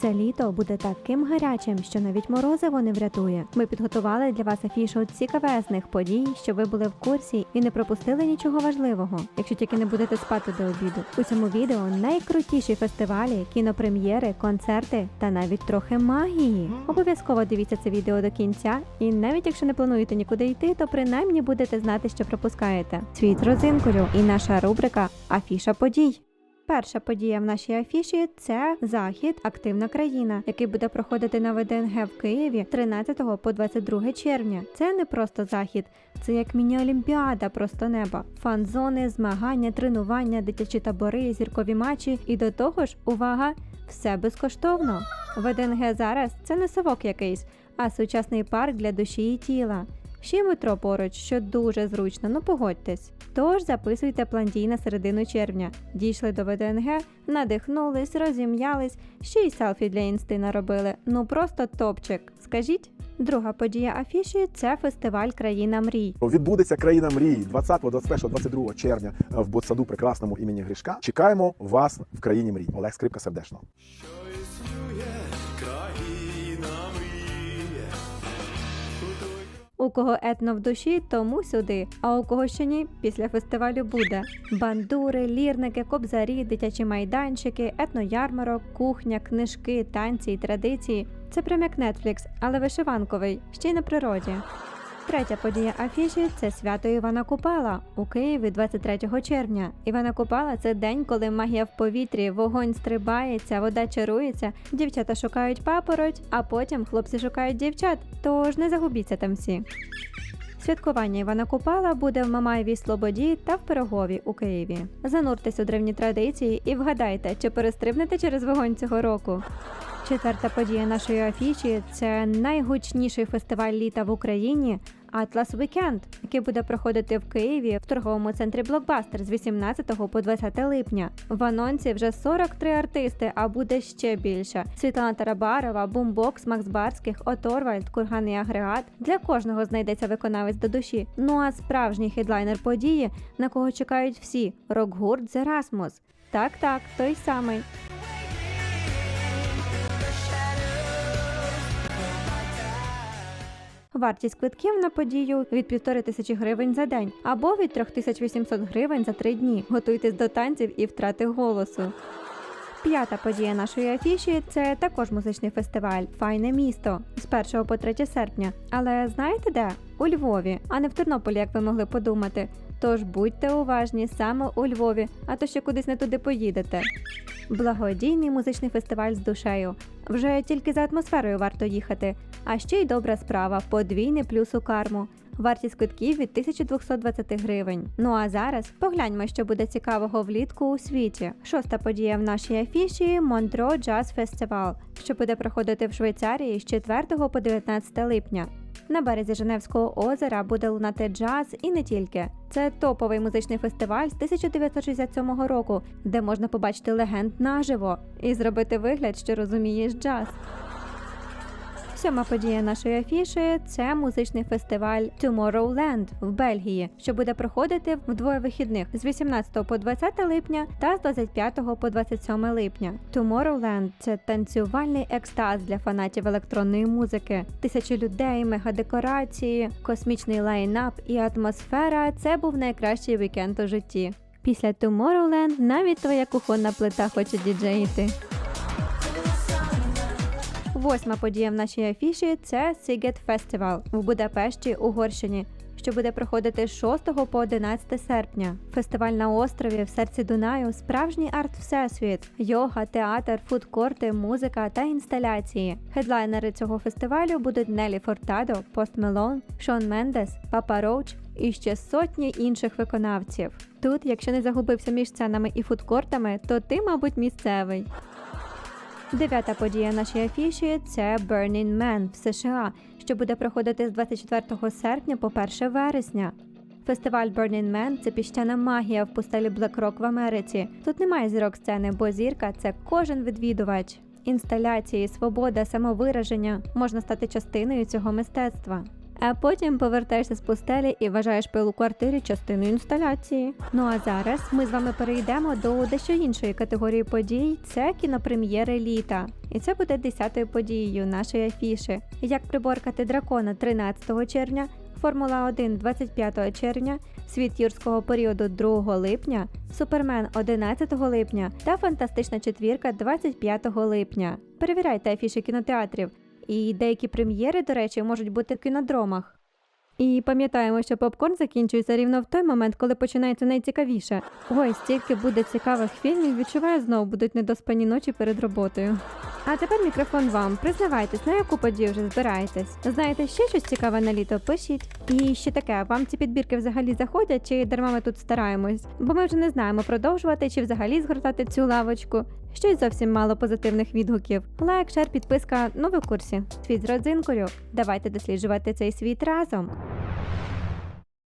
Це літо буде таким гарячим, що навіть морозиво не врятує. Ми підготували для вас афішу цікавезних подій, щоб ви були в курсі і не пропустили нічого важливого, якщо тільки не будете спати до обіду. У цьому відео найкрутіші фестивалі, кінопрем'єри, концерти та навіть трохи магії. Обов'язково дивіться це відео до кінця, і навіть якщо не плануєте нікуди йти, то принаймні будете знати, що пропускаєте. Світ родзинкою і наша рубрика Афіша подій. Перша подія в нашій афіші це захід Активна країна, який буде проходити на ВДНГ в Києві 13 по 22 червня. Це не просто захід, це як міні-олімпіада просто неба. Фан-зони, змагання, тренування, дитячі табори, зіркові матчі і до того ж, увага, все безкоштовно. ВДНГ зараз це не совок якийсь, а сучасний парк для душі і тіла. Ще й метро поруч, що дуже зручно, ну погодьтесь. Тож записуйте план дій на середину червня. Дійшли до ВДНГ, надихнулись, розім'ялись, ще й селфі для інсти наробили. Ну просто топчик. Скажіть? Друга подія афіші це фестиваль Країна мрій. Відбудеться країна мрій 20, 21, 22 червня в ботсаду прекрасному імені Гришка. Чекаємо вас в країні мрій. Олег Скрипка сердечно. У кого етно в душі, тому сюди. А у кого ще ні, після фестивалю буде бандури, лірники, кобзарі, дитячі майданчики, етноярмарок, кухня, книжки, танці і традиції. Це прям як Netflix, але вишиванковий, ще й на природі. Третя подія афіші це свято Івана Купала у Києві 23 червня. Івана Купала це день, коли магія в повітрі, вогонь стрибається, вода чарується, дівчата шукають папороть, а потім хлопці шукають дівчат. Тож не загубіться там всі. Святкування Івана Купала буде в Мамаєвій Слободі та в Пирогові у Києві. Зануртесь у древні традиції і вгадайте, чи перестрибнете через вогонь цього року. Четверта подія нашої афіші це найгучніший фестиваль літа в Україні Atlas Weekend, який буде проходити в Києві в торговому центрі Блокбастер з 18 по 20 липня. В анонсі вже 43 артисти, а буде ще більше: Світлана Тарабарова, Бумбокс, Макс Барських, Оторвальд, Курганний агрегат. Для кожного знайдеться виконавець до душі. Ну а справжній хедлайнер події, на кого чекають всі рок-гурт Rasmus. Так, так, той самий. Вартість квитків на подію від півтори тисячі гривень за день або від 3800 гривень за три дні. Готуйтесь до танців і втрати голосу. П'ята подія нашої афіші це також музичний фестиваль Файне місто з 1 по 3 серпня. Але знаєте де? У Львові, а не в Тернополі, як ви могли подумати. Тож будьте уважні саме у Львові, а то ще кудись не туди поїдете. Благодійний музичний фестиваль з душею. Вже тільки за атмосферою варто їхати. А ще й добра справа подвійний плюс у карму. Вартість квитків від 1220 гривень. Ну а зараз погляньмо, що буде цікавого влітку у світі. Шоста подія в нашій афіші Монтро Джаз Фестивал, що буде проходити в Швейцарії з 4 по 19 липня. На березі Женевського озера буде лунати джаз і не тільки. Це топовий музичний фестиваль з 1967 року, де можна побачити легенд наживо і зробити вигляд, що розумієш джаз. Сьома подія нашої афіші це музичний фестиваль Tomorrowland в Бельгії, що буде проходити в двоє вихідних з 18 по 20 липня та з 25 по 27 липня. Tomorrowland – це танцювальний екстаз для фанатів електронної музики. Тисячі людей, мегадекорації, космічний лайнап і атмосфера це був найкращий вікенд у житті. Після Tomorrowland навіть твоя кухонна плита хоче діджеїти. Восьма подія в нашій афіші це Сігет Фестивал в Будапешті, Угорщині, що буде проходити з 6 по 11 серпня. Фестиваль на острові в серці Дунаю справжній арт-всесвіт, йога, театр, фудкорти, музика та інсталяції. Хедлайнери цього фестивалю будуть Нелі Фортадо, Пост Мелон, Шон Мендес, Папа Роуч і ще сотні інших виконавців. Тут, якщо не загубився між сценами і фудкортами, то ти, мабуть, місцевий. Дев'ята подія нашої афіші це Burning Man в США, що буде проходити з 24 серпня по 1 вересня. Фестиваль Burning Man – це піщана магія в пустелі Rock в Америці. Тут немає зірок сцени, бо зірка це кожен відвідувач. Інсталяції, свобода, самовираження можна стати частиною цього мистецтва. А потім повертаєшся з постелі і вважаєш пил у квартирі частиною інсталяції. Ну а зараз ми з вами перейдемо до дещо іншої категорії подій. Це кінопрем'єри літа. І це буде 10-ю подією нашої афіши. Як приборкати дракона 13 червня, Формула 1 25 червня, Світ юрського періоду 2 липня, Супермен 11 липня та Фантастична четвірка 25 липня. Перевіряйте афіші кінотеатрів. І деякі прем'єри, до речі, можуть бути в кінодромах. І пам'ятаємо, що попкорн закінчується рівно в той момент, коли починається найцікавіше. Ой, стільки буде цікавих фільмів, відчуваю, знову будуть недоспані ночі перед роботою. А тепер мікрофон вам. Признавайтесь, на яку подію вже збираєтесь. Знаєте ще щось цікаве на літо? Пишіть. І ще таке, вам ці підбірки взагалі заходять, чи дарма ми тут стараємось? Бо ми вже не знаємо, продовжувати чи взагалі згортати цю лавочку. Щось зовсім мало позитивних відгуків. Лайк, шер, підписка, ну ви в курсі. Світ з родзинкою. Давайте досліджувати цей світ разом.